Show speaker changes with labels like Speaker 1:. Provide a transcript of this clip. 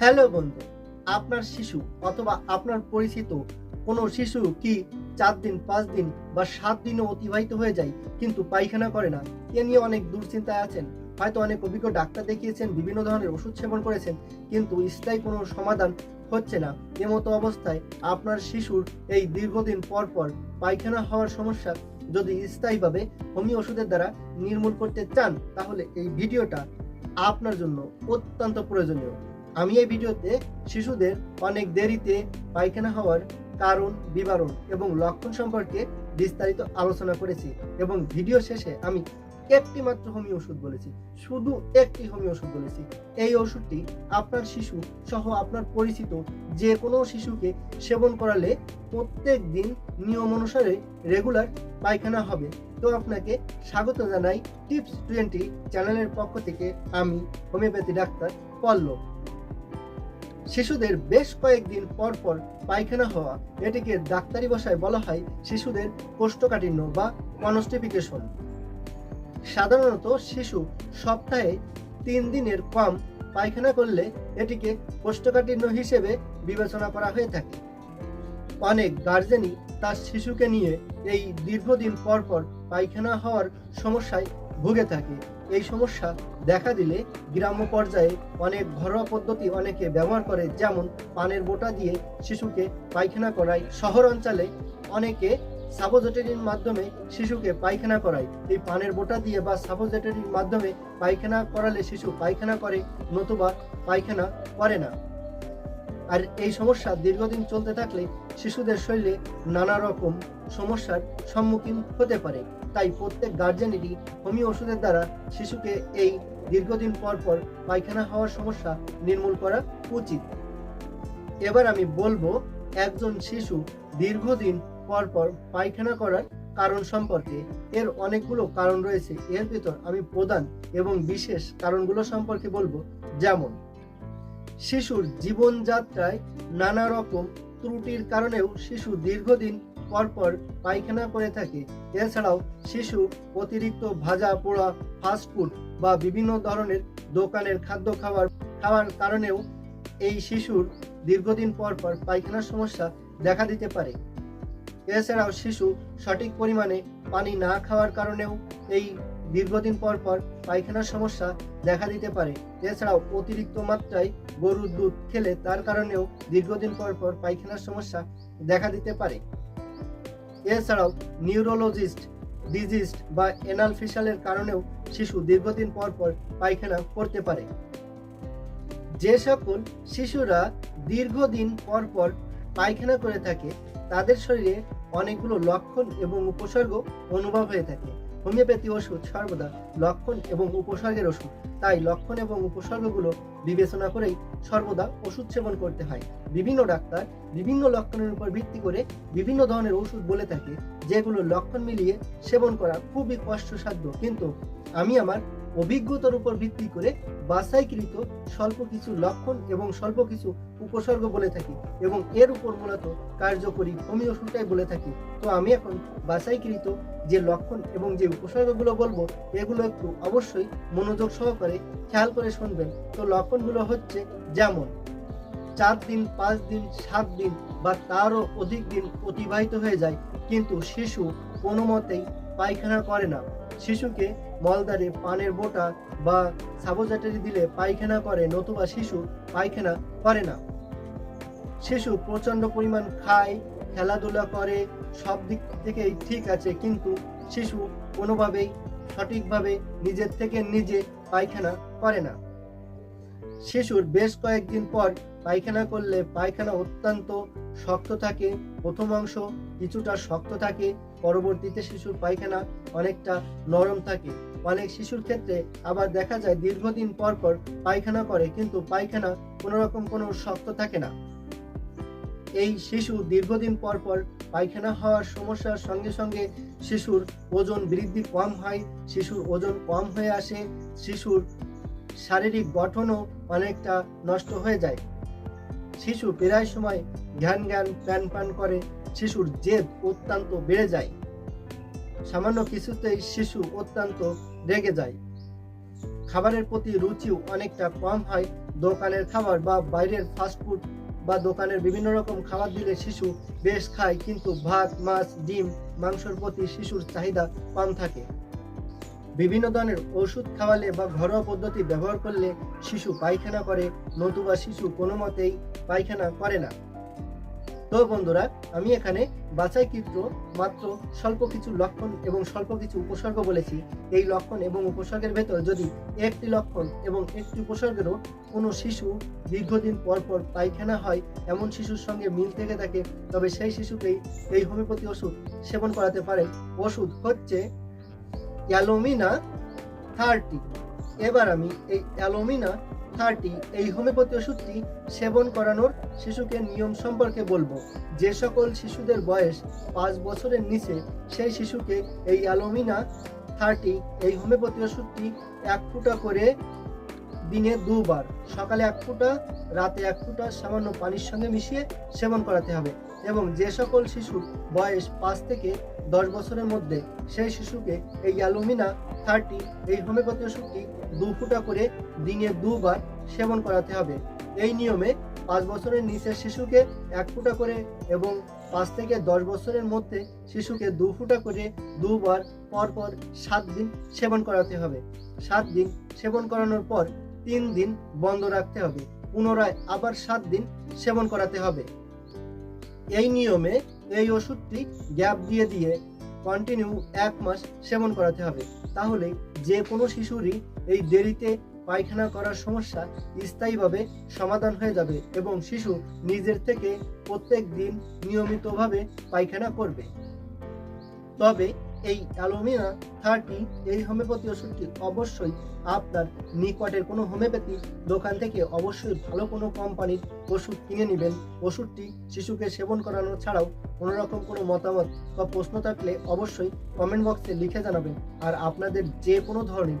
Speaker 1: Hello বন্ধু, আপনার শিশু অথবা আপনার পরিচিত কোনো শিশু কি চার দিন, পাঁচ দিন বা সাত দিনও অতিবাহিত হয়ে যায় কিন্তু পায়খানা করে না? এ নিয়ে অনেক দুশ্চিন্তায় আছেন। হয়তো অনেক অভিজ্ঞ ডাক্তার দেখিয়েছেন, বিভিন্ন ধরনের ওষুধ সেবন করেছেন, কিন্তু স্থায়ী কোনো সমাধান হচ্ছে না। এমতো অবস্থায় আপনার শিশুর এই দীর্ঘদিন পর পর পায়খানা হওয়ার সমস্যা যদি স্থায়ীভাবে হোমিও ওষুধের দ্বারা নির্মূল করতে চান, তাহলে এই ভিডিওটা আপনার জন্য অত্যন্ত প্রয়োজনীয়। আমি এই ভিডিওতে শিশুদের অনেক দেরিতে পায়খানা হওয়ার কারণ, বিবরণ এবং লক্ষণ সম্পর্কে বিস্তারিত আলোচনা করেছি এবং ভিডিও শেষে আমি একটি মাত্র হোমিও ওষুধ বলেছি, শুধু একটি হোমিও ওষুধ বলেছি। এই ওষুধটি আপনার শিশু সহ আপনার পরিচিত যে কোনো শিশুকে সেবন করালে প্রত্যেক দিন নিয়ম অনুসারে রেগুলার পায়খানা হবে। তো আপনাকে স্বাগত জানাই টিপস টোয়েন্টি চ্যানেলের পক্ষ থেকে আমি হোমিওপ্যাথি ডাক্তার পল্লব। শিশুদের বেশ কয়েকদিন পর পর পায়খানা হওয়া, এটিকে ডাক্তারি ভাষায় বলা হয় শিশুদের কোষ্ঠকাঠিন্য বা কনস্টিফিকেশন সাধারণত শিশু সপ্তাহে তিন দিনের কম পায়খানা করলে এটিকে কোষ্ঠকাঠিন্য হিসেবে বিবেচনা করা হয়ে থাকে। অনেক গার্জেনই তার শিশুকে নিয়ে এই দীর্ঘদিন পর পর পায়খানা হওয়ার সমস্যায় ভুগে থাকে। এই সমস্যা দেখা দিলে গ্রাম্য পর্যায়ে অনেক ঘরোয়া পদ্ধতি অনেকে ব্যবহার করে, যেমন পানের বোটা দিয়ে শিশুকে পায়খানা করায়। শহর অঞ্চলে অনেকে সাবোজেটারির মাধ্যমে শিশুকে পায়খানা করায়। এই পানের বোটা দিয়ে বা সাবোজেটারির মাধ্যমে পায়খানা করালে শিশু পায়খানা করে, নতুবা পায়খানা করে না। আর এই সমস্যা দীর্ঘদিন চলতে থাকলে শিশুদের শরীরে নানা রকম সমস্যার সম্মুখীন হতে পারে। তাই প্রত্যেক গার্জেনেরই হোমিও ওষুধের দ্বারা শিশুকে এই দীর্ঘদিন পর পর পায়খানা হওয়ার সমস্যা নির্মূল করা উচিত। এবার আমি বলব, একজন শিশু দীর্ঘদিন পর পর পায়খানা করার কারণ সম্পর্কে। এর অনেকগুলো কারণ রয়েছে। এর ভিতর আমি প্রধান এবং বিশেষ কারণগুলো সম্পর্কে বলব। যেমন শিশুর জীবনযাত্রায় নানা রকম ত্রুটির কারণেও শিশু দীর্ঘদিন পর পর পায়খানা করে থাকে। এছাড়াও শিশু অতিরিক্ত ভাজা পোড়া ফাস্টফুড বা বিভিন্ন ধরনের দোকানের খাদ্য খাবার খাওয়ার কারণেও এই শিশুর দীর্ঘদিন পর পর পায়খানার সমস্যা দেখা দিতে পারে। এছাড়াও শিশু সঠিক পরিমাণে পানি না খাওয়ার কারণেও এই দীর্ঘদিন পর পর পায়খানার সমস্যা দেখা দিতে পারে। এছাড়াও অতিরিক্ত মাত্রায় গরুর দুধ খেলে তার কারণেও দীর্ঘদিন পর পর পায়খানার সমস্যা দেখা দিতে পারে। এছাড়াও নিউরোলজিস্ট, ডিজিস্ট বা এনাল ফিসালের কারণেও শিশু দীর্ঘদিন পর পর পায়খানা করতে পারে। যে সকল শিশুরা দীর্ঘদিন পর পর পায়খানা করে থাকে, তাদের শরীরে অনেকগুলো লক্ষণ এবং উপসর্গ অনুভব হয়ে থাকে। হোমিওপ্যাথি ওষুধ সর্বদা লক্ষণ এবং উপসর্গের ওষুধ। তাই লক্ষণ এবং উপসর্গগুলো বিবেচনা করেই সর্বদা ওষুধ সেবন করতে হয়। বিভিন্ন ডাক্তার বিভিন্ন লক্ষণের উপর ভিত্তি করে বিভিন্ন ধরনের ওষুধ বলে থাকে, যেগুলো লক্ষণ মিলিয়ে সেবন করা খুবই কষ্টসাধ্য। কিন্তু আমি আমার অভিজ্ঞতার উপর ভিত্তি করে বাছাইকৃত স্বল্প কিছু লক্ষণ এবং স্বল্প কিছু উপসর্গ বলে থাকি এবং এর উপর মূলত কার্যকরী হোমিও ওষুধটাই বলে থাকি। তো আমি এখন বাছাইকৃত যে লক্ষণ এবং যে উপসর্গগুলো বলব, এগুলো একটু অবশ্যই মনোযোগ সহকারে খেয়াল করে শুনবেন। তো লক্ষণগুলো হচ্ছে যেমন, চার দিন, পাঁচ দিন, সাত দিন বা তারও অধিক দিন অতিবাহিত হয়ে যায়, কিন্তু শিশু কোনো মতেই পায়খানা করে না। শিশুকে মলদারে পানের বোটা বা সাবোজাটারি দিলে পায়খানা করে নতুবা শিশু পায়খানা করে না। শিশু প্রচণ্ড পরিমাণ খায়, খেলাধুলা করে, সব দিক থেকেই ঠিক আছে, কিন্তু শিশু কোনোভাবেই সঠিকভাবে নিজের থেকে নিজে পায়খানা করে না। শিশুর বেশ কয়েকদিন পর পায়খানা করলে পায়খানা অত্যন্ত শক্ত থাকে, প্রথম অংশ কিছুটা শক্ত থাকে, পরবর্তীতে শিশুর পায়খানা অনেকটা নরম থাকে। অনেক শিশুর ক্ষেত্রে আবার দেখা যায় দীর্ঘদিন পর পর পায়খানা করে, কিন্তু পায়খানা কোনো রকম কোনো শক্ত থাকে না। এই শিশু দীর্ঘদিন পর পর পায়খানা হওয়ার সমস্যার সঙ্গে সঙ্গে শিশুর ওজন বৃদ্ধি কম হয়, শিশুর ওজন কম হয়ে আসে, শিশুর শারীরিক গঠনও অনেকটা নষ্ট হয়ে যায়। শিশু প্রায় সময় জ্ঞান জ্ঞান প্যান প্যান করে, শিশুর জেদ অত্যন্ত বেড়ে যায়। সামান্য কিছুতেই শিশু অত্যন্ত রেগে যায়। খাবারের প্রতি রুচিও অনেকটা কম হয়। দোকানের খাবার বা বাইরের ফাস্টফুড বা দোকানের বিভিন্ন রকম খাবার দিলে শিশু বেশ খায়, কিন্তু ভাত, মাছ, ডিম, মাংসের প্রতি শিশুর চাহিদা কম থাকে। বিভিন্ন ধরনের ওষুধ খাওয়ালে বা ঘরোয়া পদ্ধতি ব্যবহার করলে শিশু পায়খানা করে, নতুবা শিশু কোনো মতেই পায়খানা করে না। তো বন্ধুরা, আমি এখানে বাছাইকৃত মাত্র স্বল্প কিছু লক্ষণ এবং স্বল্প কিছু উপসর্গ বলেছি। এই লক্ষণ এবং উপসর্গের ভেতর যদি একটি লক্ষণ এবং একটি উপসর্গেরও কোনো শিশু দীর্ঘদিন পর পর পায়খানা হয়, এমন শিশুর সঙ্গে মিল থেকে থাকে, তবে সেই শিশুকেই এই হোমিওপ্যাথি ওষুধ সেবন করাতে পারেন ওষুধ হচ্ছে অ্যালোমিনা থার্টি। এবার আমি এই অ্যালোমিনা থার্টি এই হোমিওপ্যাথি ওষুধটি সেবন করানোর শিশুকে নিয়ম সম্পর্কে বলব। যে সকল শিশুদের বয়স পাঁচ বছরের নিচে, সেই শিশুকে এই অ্যালোমিনা থার্টি এই হোমিওপ্যাথি ওষুধটি এক ফুটা করে দিনে দুবার। সকালে এক ফুটা, রাতে এক ফুটা সামান্য পানির সঙ্গে মিশিয়ে সেবন করাতে হবে এবং যে সকল শিশুর বয়স পাঁচ থেকে দশ বছরের মধ্যে, সেই শিশুকে এই অ্যালুমিনা, থার্টি, এই হোমিওপ্যাথি ওষুধটি দু ফুটা করে দিনে দুবার সেবন করাতে হবে। এই নিয়মে পাঁচ বছরের নিচের শিশুকে এক ফুটা করে এবং পাঁচ থেকে দশ বছরের মধ্যে শিশুকে দু ফুটা করে দুবার, পরপর সাত দিন সেবন করাতে হবে। সাত দিন সেবন করানোর পর তিন দিন বন্ধ রাখতে হবে। পুনরায় আবার সাত দিন সেবন করাতে হবে। এই নিয়মে এই ওষুধটি গ্যাপ দিয়ে দিয়ে কন্টিনিউ এক মাস সেবন করাতে হবে। তাহলে যে কোনো শিশুরই এই দেরিতে পায়খানা করার সমস্যা স্থায়ীভাবে সমাধান হয়ে যাবে এবং শিশু নিজের থেকে প্রত্যেক দিন নিয়মিতভাবে পায়খানা করবে। তবে এই অ্যালোমিনা থার্টি এই হোমিওপ্যাথি ওষুধটি অবশ্যই আপনার নিকটের কোনো হোমিওপ্যাথি দোকান থেকে অবশ্যই ভালো কোনো কোম্পানির ওষুধ কিনে নেবেন। ওষুধটি শিশুকে সেবন করানো ছাড়াও কোনোরকম কোনো মতামত বা প্রশ্ন থাকলে অবশ্যই কমেন্ট বক্সে লিখে জানাবেন। আর আপনাদের যে কোনো ধরনের